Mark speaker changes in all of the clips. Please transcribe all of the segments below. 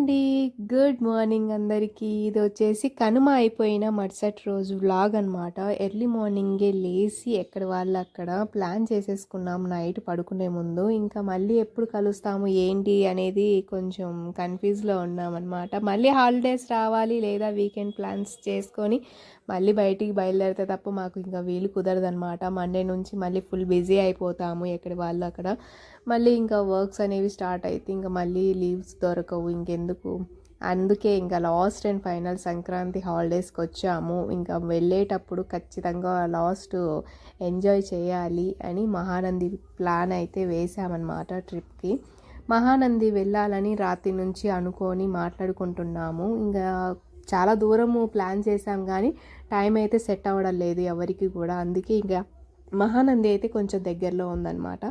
Speaker 1: అండి. Good morning అందరికీ. ఇది వచ్చేసి కనుమ అయిపోయిన మరుసటి రోజు వ్లాగ్ అనమాట ఎర్లీ మార్నింగే లేచి ఎక్కడ వాళ్ళు అక్కడ ప్లాన్ చేసేసుకున్నాం. నైట్ పడుకునే ముందు. ఇంకా మళ్ళీ ఎప్పుడు కలుస్తాము ఏంటి అనేది కొంచెం కన్ఫ్యూజ్లో ఉన్నామన్నమాట. మళ్ళీ హాలిడేస్ రావాలి లేదా వీకెండ్ ప్లాన్స్ చేసుకొని మళ్ళీ బయటికి బయలుదేరితే తప్ప మాకు ఇంకా వీలు కుదరదనమాట మండే నుంచి మళ్ళీ ఫుల్ బిజీ అయిపోతాము ఎక్కడి వాళ్ళు అక్కడ. మళ్ళీ ఇంకా వర్క్స్ అనేవి స్టార్ట్ అయితే ఇంకా మళ్ళీ లీవ్స్ దొరకవు. ఇంకెందుకు? అందుకే ఇంకా లాస్ట్ అండ్ ఫైనల్ సంక్రాంతి హాలిడేస్కి వచ్చాము. ఇంకా వెళ్ళేటప్పుడు ఖచ్చితంగా లాస్ట్ ఎంజాయ్ చేయాలి అని మహానంది ప్లాన్ అయితే వేసామన్నమాట ట్రిప్కి మహానంది వెళ్ళాలని రాత్రి నుంచి అనుకొని మాట్లాడుకుంటున్నాము. ఇంకా చాలా దూరము ప్లాన్ చేసాం కానీ టైం అయితే సెట్ అవ్వడం లేదు ఎవరికి కూడా. అందుకే ఇంకా మహానంది అయితే కొంచెం దగ్గరలో ఉందన్నమాట.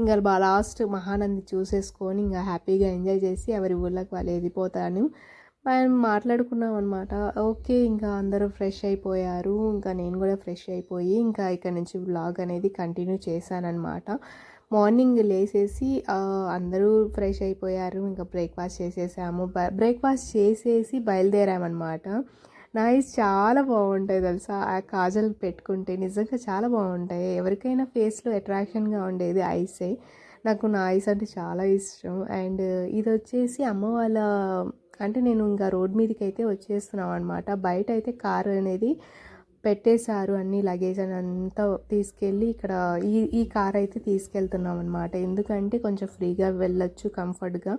Speaker 1: ఇంకా లాస్ట్ మహానంది చూసేసుకొని ఇంకా హ్యాపీగా ఎంజాయ్ చేసి ఎవరి ఊళ్ళకి వాళ్ళు వెళ్ళిపోతాను. మనం మాట్లాడుకున్నాం అనమాట ఓకే ఇంకా అందరూ ఫ్రెష్ అయిపోయారు. ఇంకా నేను కూడా ఫ్రెష్ అయిపోయి ఇంకా ఇక్కడ నుంచి వ్లాగ్ అనేది కంటిన్యూ చేశానమాట మార్నింగ్ లేసేసి అందరూ ఫ్రెష్ అయిపోయారు. ఇంకా బ్రేక్ఫాస్ట్ చేసేసాము. బ్రేక్ఫాస్ట్ చేసేసి బయలుదేరామన్నమాట. నా ఐస్ చాలా బాగుంటాయి తెలుసా? ఆ కాజల్ పెట్టుకుంటే నిజంగా చాలా బాగుంటాయి. ఎవరికైనా ఫేస్లో అట్రాక్షన్గా ఉండేది ఐసే. నాకు నా ఐస్ అంటే చాలా ఇష్టం. అండ్ ఇది వచ్చేసి అమ్మ వాళ్ళ అంటే నేను ఇంకా రోడ్ మీదకి అయితే వచ్చేస్తున్నాం అనమాట బయట అయితే కారు అనేది పెట్టేశారు అన్ని లగేజ్ అని అంతా తీసుకెళ్ళి ఇక్కడ ఈ ఈ కార్ అయితే తీసుకెళ్తున్నాం అనమాట ఎందుకంటే కొంచెం ఫ్రీగా వెళ్ళొచ్చు కంఫర్ట్గా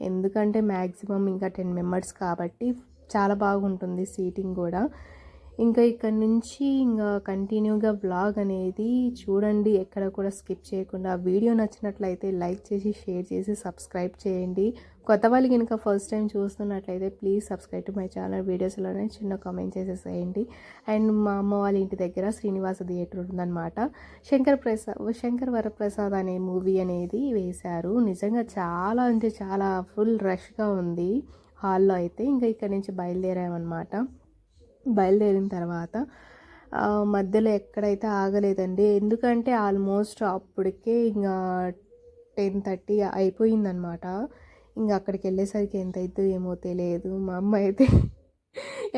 Speaker 1: ఎందుకంటే మ్యాక్సిమం ఇంకా టెన్ మెంబర్స్ కాబట్టి చాలా బాగుంటుంది సీటింగ్ కూడా. ఇంకా ఇక్కడ నుంచి ఇంకా కంటిన్యూగా బ్లాగ్ అనేది చూడండి. ఎక్కడ కూడా స్కిప్ చేయకుండా. వీడియో నచ్చినట్లయితే లైక్ చేసి షేర్ చేసి సబ్స్క్రైబ్ చేయండి. కొత్త వాళ్ళు కనుక ఫస్ట్ టైం చూస్తున్నట్లయితే please subscribe to my channel వీడియోస్లోనే చిన్న కామెంట్ చేసేసేయండి. అండ్ మా అమ్మ వాళ్ళ ఇంటి దగ్గర శ్రీనివాస థియేటర్ ఉందన్నమాట. శంకర్ ప్రసాద్ శంకర్ వరప్రసాద్ అనే మూవీ అనేది వేశారు. నిజంగా చాలా అంటే చాలా ఫుల్ రష్గా ఉంది. హాల్లో అయితే ఇంకా ఇక్కడ నుంచి బయలుదేరామన్నమాట. బయలుదేరిన తర్వాత మధ్యలో ఎక్కడైతే ఆగలేదండి. ఎందుకంటే ఆల్మోస్ట్ అప్పటికే ఇంకా టెన్ థర్టీ అయిపోయిందనమాట. ఇంకా అక్కడికి వెళ్ళేసరికి ఎంత అవుతుందో ఏమో తెలియదు. మా అమ్మ అయితే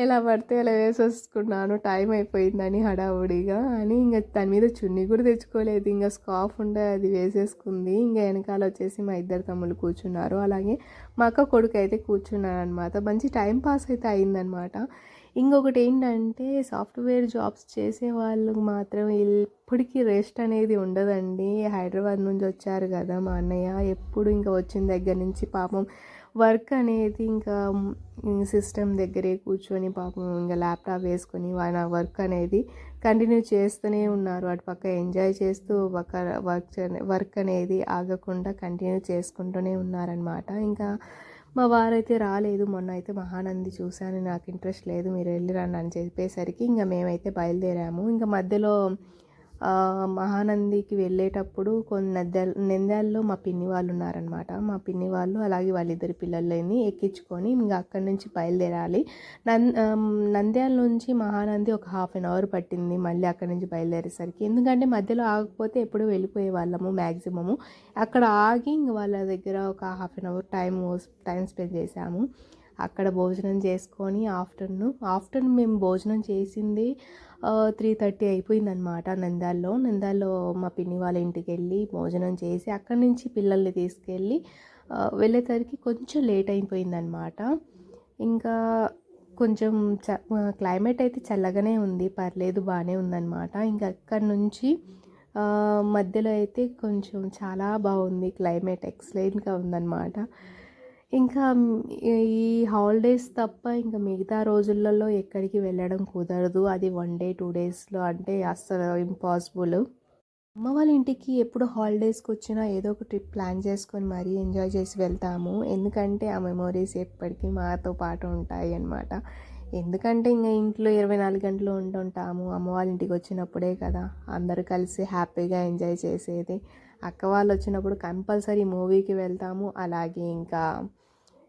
Speaker 1: ఎలా పడితే అలా వేసేసుకున్నాను. టైం అయిపోయిందని హడావుడిగా అని ఇంకా దాని మీద చున్నీ కూడా తెచ్చుకోలేదు. ఇంకా స్కాఫ్ ఉండే అది వేసేసుకుంది. ఇంకా వెనకాల వచ్చేసి మా ఇద్దరు తమ్ముళ్ళు కూర్చున్నారు. అలాగే మా అక్క కొడుకు అయితే కూర్చున్నారు అనమాట మంచి టైం పాస్ అయితే అయిందనమాట. ఇంకొకటి ఏంటంటే సాఫ్ట్వేర్ జాబ్స్ చేసే వాళ్ళకు మాత్రం ఎప్పటికీ రెస్ట్ అనేది ఉండదండి. హైదరాబాద్ నుంచి వచ్చారు కదా మా అన్నయ్య. ఎప్పుడు ఇంకా వచ్చిన దగ్గర నుంచి పాపం వర్క్ అనేది ఇంకా సిస్టమ్ దగ్గరే కూర్చొని పాపం ఇంకా ల్యాప్టాప్ వేసుకొని వాళ్ళ వర్క్ అనేది కంటిన్యూ చేస్తూనే ఉన్నారు. అటు పక్క ఎంజాయ్ చేస్తూ ఒక వర్క్ వర్క్ అనేది ఆగకుండా కంటిన్యూ చేసుకుంటూనే ఉన్నారనమాట ఇంకా మా వారైతే రాలేదు. మొన్న అయితే మహానంది చూశాను. నాకు ఇంట్రెస్ట్ లేదు. మీరు వెళ్ళి రండి అని చెప్పేసరికి ఇంకా మేమైతే బయలుదేరాము. ఇంకా మధ్యలో మహానందికి వెళ్ళేటప్పుడు కొన్ని నంద్యాల నంద్యాలలో మా పిన్ని వాళ్ళు ఉన్నారనమాట మా పిన్ని వాళ్ళు అలాగే వాళ్ళిద్దరి పిల్లలని ఎక్కించుకొని ఇంకా అక్కడి నుంచి బయలుదేరాలి. నం నంద్యాల నుంచి మహానంది ఒక హాఫ్ అన్ అవర్ పట్టింది మళ్ళీ అక్కడి నుంచి బయలుదేరేసరికి. ఎందుకంటే మధ్యలో ఆగకపోతే ఎప్పుడూ వెళ్ళిపోయే వాళ్ళము మ్యాక్సిమము అక్కడ ఆగి ఇంక వాళ్ళ దగ్గర ఒక half an hour time time spend చేసాము అక్కడ భోజనం చేసుకొని ఆఫ్టర్నూన్ ఆఫ్టర్నూన్ మేము భోజనం చేసింది త్రీ థర్టీ అయిపోయిందనమాట నందాల్లో నందాల్లో మా పిన్ని వాళ్ళ ఇంటికి వెళ్ళి భోజనం చేసి అక్కడి నుంచి పిల్లల్ని తీసుకెళ్ళి వెళ్ళేసరికి కొంచెం లేట్ అయిపోయిందనమాట ఇంకా కొంచెం చ క్లైమేట్ అయితే చల్లగానే ఉంది పర్లేదు బాగానే ఉందన్నమాట. ఇంకా అక్కడి నుంచి మధ్యలో అయితే కొంచెం చాలా బాగుంది క్లైమేట్ ఎక్సలెంట్గా ఉందన్నమాట. ఇంకా ఈ హాలిడేస్ తప్ప ఇంకా మిగతా రోజులలో ఎక్కడికి వెళ్ళడం కుదరదు. అది వన్ డే టూ డేస్లో అంటే అస్సలు ఇంపాసిబుల్ అమ్మ వాళ్ళ ఇంటికి ఎప్పుడు హాలిడేస్కి వచ్చినా ఏదో ఒక ట్రిప్ ప్లాన్ చేసుకొని మరీ ఎంజాయ్ చేసి వెళ్తాము. ఎందుకంటే ఆ మెమోరీస్ ఎప్పటికీ మాతో పాటు ఉంటాయి అన్నమాట. ఎందుకంటే ఇంకా ఇంట్లో ఇరవై నాలుగు గంటలు ఉంటుంటాము అమ్మ వాళ్ళ ఇంటికి వచ్చినప్పుడే కదా అందరూ కలిసి హ్యాపీగా ఎంజాయ్ చేసేది. అక్క వాళ్ళు వచ్చినప్పుడు కంపల్సరీ మూవీకి వెళ్తాము. అలాగే ఇంకా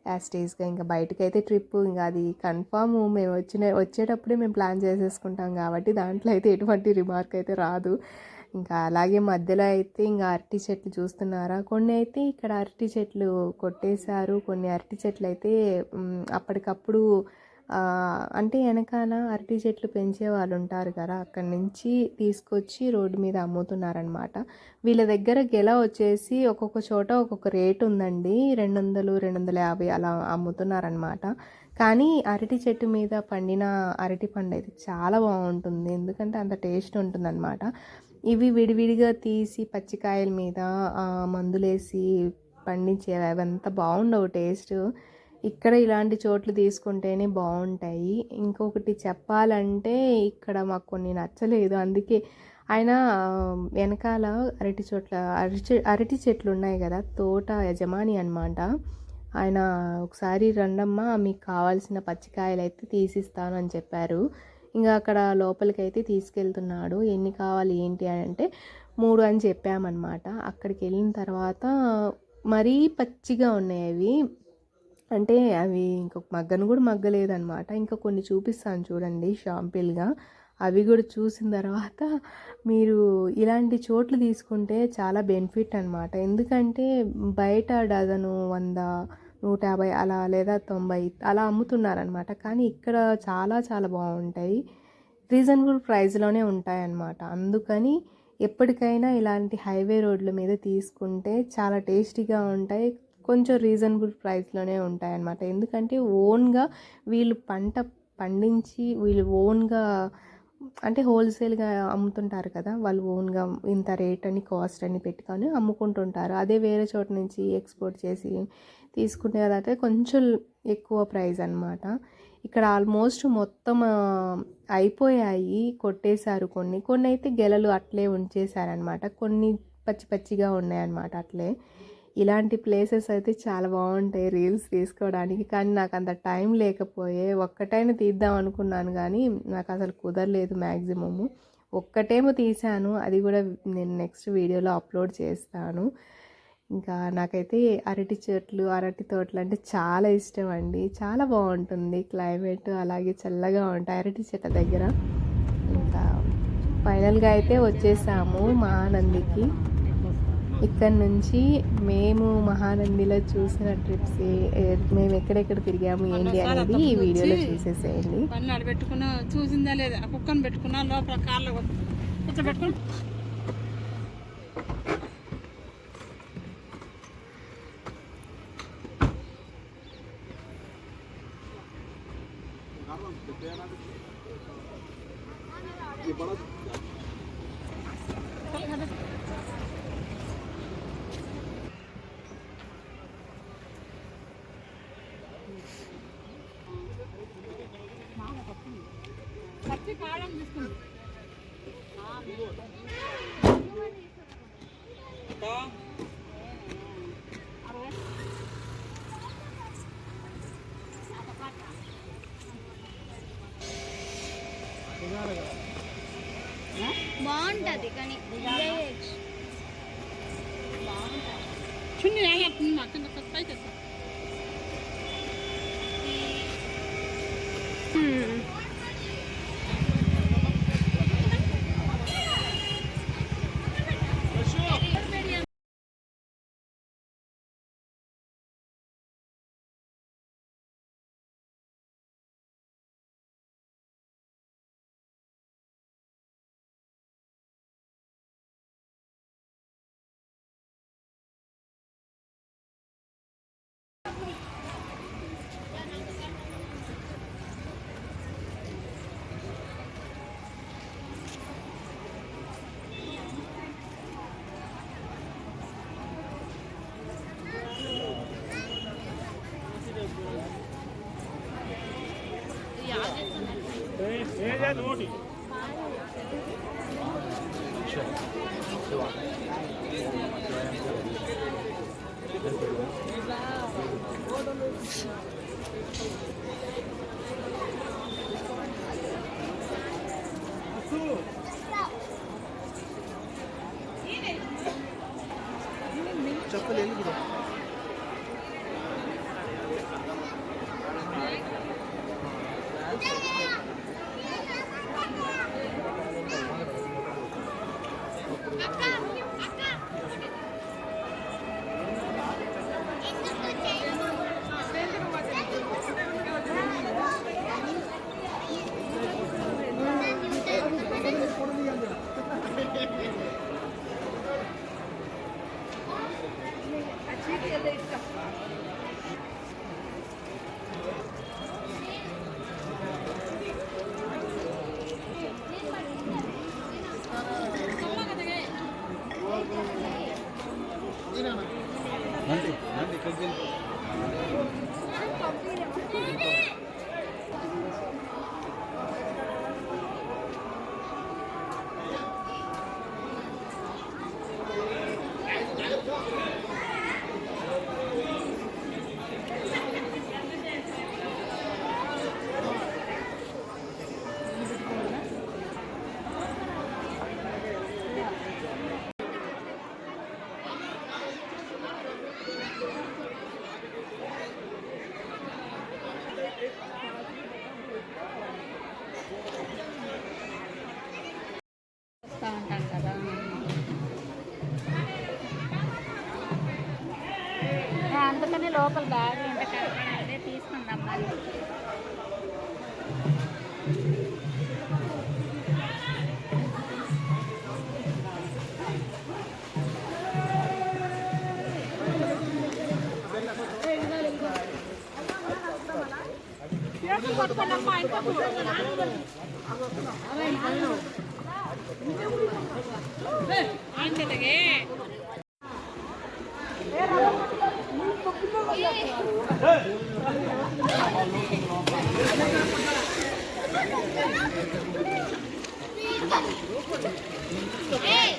Speaker 1: యాస్టేజ్గా ఇంకా బయటకైతే ట్రిప్ ఇంకా అది కన్ఫామ్. మేము వచ్చిన వచ్చేటప్పుడే మేము ప్లాన్ చేసేసుకుంటాం కాబట్టి దాంట్లో అయితే ఎటువంటి రిమార్క్ అయితే రాదు. ఇంకా అలాగే మధ్యలో అయితే ఇంకా అరటి చెట్లు చూస్తున్నారా? కొన్ని అయితే ఇక్కడ అరటి చెట్లు కొట్టేశారు. కొన్ని అరటి చెట్లు అయితే అప్పటికప్పుడు అంటే వెనకాల అరటి చెట్లు పెంచే వాళ్ళు ఉంటారు కదా అక్కడి నుంచి తీసుకొచ్చి రోడ్డు మీద అమ్ముతున్నారనమాట వీళ్ళ దగ్గర గెల వచ్చేసి ఒక్కొక్క చోట ఒక్కొక్క రేటు ఉందండి రెండు వందలు రెండు వందల యాభై అలా అమ్ముతున్నారనమాట కానీ అరటి చెట్టు మీద పండిన అరటి పండు అయితే చాలా బాగుంటుంది ఎందుకంటే అంత టేస్ట్ ఉంటుందన్నమాట. ఇవి విడివిడిగా తీసి పచ్చికాయల మీద మందులేసి పండించేవి అవంతా బాగుండవు టేస్ట్. ఇక్కడ ఇలాంటి చోట్లు తీసుకుంటేనే బాగుంటాయి. ఇంకొకటి చెప్పాలంటే ఇక్కడ మాకు కొన్ని నచ్చలేదు. అందుకే ఆయన వెనకాల అరటి చోట్ల అరటి అరటి చెట్లు ఉన్నాయి కదా తోట యజమాని అన్నమాట. ఆయన ఒకసారి రండమ్మా మీకు కావాల్సిన పచ్చికాయలు అయితే తీసిస్తాను అని చెప్పారు. ఇంకా అక్కడ లోపలికి అయితే తీసుకెళ్తున్నాడు. ఎన్ని కావాలి ఏంటి అని అంటే మూడు అని చెప్పామన్నమాట. అక్కడికి వెళ్ళిన తర్వాత మరీ పచ్చిగా ఉన్నాయి అవి. అంటే అవి ఇంకొక మగ్గను కూడా మగ్గలేదనమాట ఇంకా కొన్ని చూపిస్తాను చూడండి షాంపిల్గా. అవి కూడా చూసిన తర్వాత మీరు ఇలాంటి చోట్లు తీసుకుంటే చాలా బెనిఫిట్ అనమాట ఎందుకంటే బయట డజను వంద నూట యాభై అలా లేదా తొంభై అలా అమ్ముతున్నారనమాట కానీ ఇక్కడ చాలా చాలా బాగుంటాయి. రీజనబుల్ ప్రైస్లోనే ఉంటాయన్నమాట. అందుకని ఎప్పటికైనా ఇలాంటి హైవే రోడ్ల మీద తీసుకుంటే చాలా టేస్టీగా ఉంటాయి. కొంచెం రీజనబుల్ ప్రైస్లోనే ఉంటాయన్నమాట. ఎందుకంటే ఓన్గా వీళ్ళు పంట పండించి వీళ్ళు ఓన్గా అంటే హోల్సేల్గా అమ్ముతుంటారు కదా వాళ్ళు ఓన్గా ఇంత రేట్ అని కాస్ట్ అని పెట్టుకొని అమ్ముకుంటుంటారు. అదే వేరే చోట నుంచి ఎక్స్పోర్ట్ చేసి తీసుకునేదైతే కొంచెం ఎక్కువ ప్రైస్ అన్నమాట. ఇక్కడ ఆల్మోస్ట్ మొత్తం అయిపోయాయి కొట్టేశారు కొన్ని. కొన్ని అయితే గెలలు అట్లే ఉంచేశారనమాట కొన్ని పచ్చి పచ్చిగా ఉన్నాయన్నమాట అట్లే. ఇలాంటి ప్లేసెస్ అయితే చాలా బాగుంటాయి రీల్స్ తీసుకోవడానికి. కానీ నాకు అంత టైం లేకపోయే ఒక్కటైనా తీద్దాం అనుకున్నాను కానీ నాకు అసలు కుదరలేదు మ్యాక్సిమము ఒక్కటేమో తీశాను అది కూడా నేను నెక్స్ట్ వీడియోలో అప్లోడ్ చేస్తాను. ఇంకా నాకైతే అరటి చెట్లు అరటి తోటలు అంటే చాలా ఇష్టం అండి. చాలా బాగుంటుంది క్లైమేట్ అలాగే చల్లగా ఉంటాయి అరటి చెట్ల దగ్గర. ఇంకా ఫైనల్గా అయితే వచ్చేసాము మహానందికి ఇక్కడ నుంచి మేము మహానందిలో చూసిన ట్రిప్స్ మేము ఎక్కడెక్కడ తిరిగాము ఏంటి అనేది ఈ వీడియోలో చూసేసేయండి.
Speaker 2: పన్ను ఆడ పెట్టుకున్నా చూసిందా లేదా? కుక్కను పెట్టుకున్నా లోపల కార్లో ఇట్లా పెట్టుకుని
Speaker 3: బాగుంటది కానీ
Speaker 2: చున్ని వేలాడుతుంది మా కింద పైకి నూటి
Speaker 3: चप्पल ले ली অনেকদিন లోపల బ్యాగ్ ఉంటే కనపడాలి తీసుకుందాం మరి
Speaker 2: 哎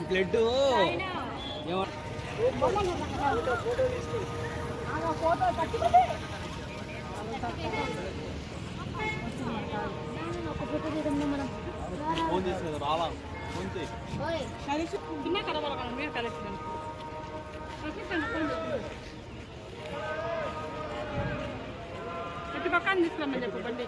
Speaker 4: బ్లడ్. ఫోన్ చేసి రాలా? ఫోన్
Speaker 2: కలిసి మీరు కలిసి పక్కన తీసుకురమ్మని చెప్పు బండి.